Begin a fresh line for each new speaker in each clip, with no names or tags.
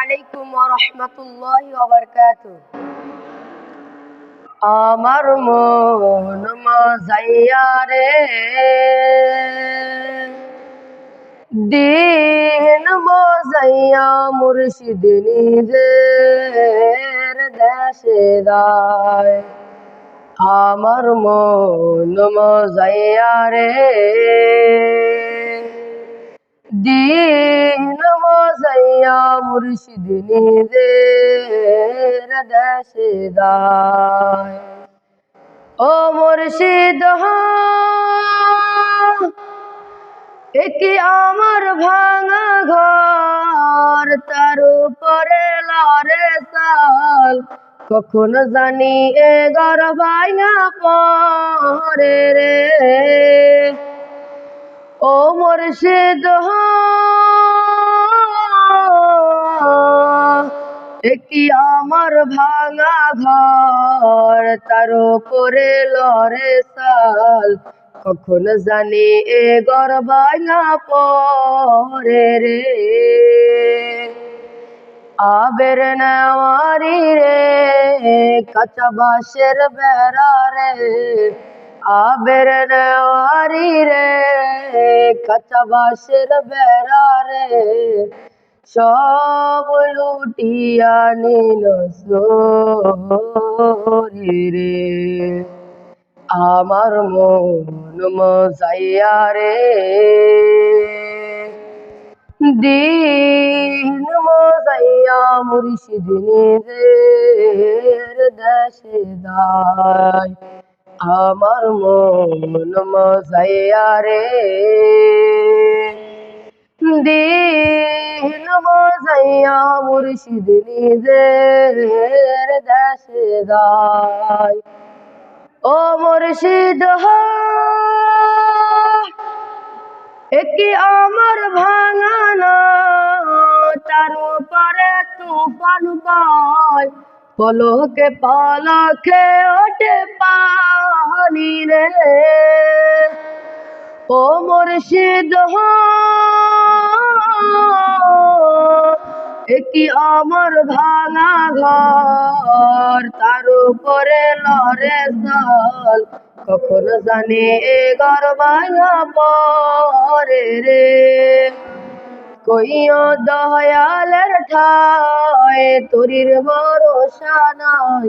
আলাইকুম রাহমাতুল্লাহি ওয়া বারাকাতুহু। আমার মন মজাইয়া রে। দিন মজাইয়া মুর্শিদ নিজের দেশে দায় আমার মন মজাইয়া মুর্শিদ নিজের দেশে ও মুর্শিদ একি আমার ভাঙা ঘর? তার উপরে লরে সাল। কখন জানি এ গর ভাঙা পরে রে। ও মুর্শিদ একটি আমার ভাঙা ঘর? তার উপরে লরে সাল। কখন জানি এ ভাঙা পরে রে? আবের নেওয়ারি রে, কাঁচা বাঁশের বেড়া রে। আবের নেওয়ারি রে, কাঁচা বাঁশের বেড়া রে। সব লুটিয়া নিল রে। আমার মন মজাইয়া রে। দিন মজাইয়া মুর্শিদ নিজের দেশে দায় আমার মন মজাইয়া রে। দিন মজাইয়া মুর্শিদ নিজের দেশে ও মুর্শিদ একি আমার ভাঙানা তার উপরে তুফান পায়। পলকে পলকে ওঠে পানি রে। ও মুর্শিদ একি আমার ভাঙা ঘর, তার উপরে লরে সাল কখন জানি এ ঘর ভাঙা পরে রে? কইও দয়ালের ঠায় তোরির ভরসা নাই।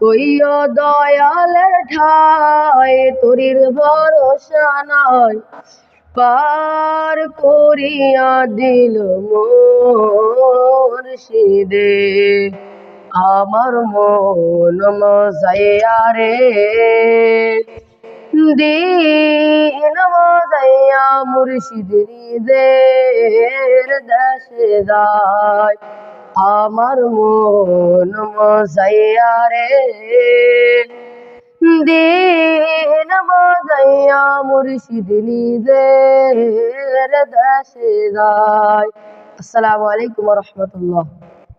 কইও দয়ালের ঠায় তোরির ভরসা নাই। পার করিয়া দিল মোর সিদে। আমার মন মজাইয়া রে। দিন মজাইয়া মুর্শিদ নিজের দেশে দায় আমার মন মজাইয়া রে। দিন মজাইয়া মুর্শিদ নিজের দেশে যায় আসসালামু আলাইকুম রহমতুল্লাহ।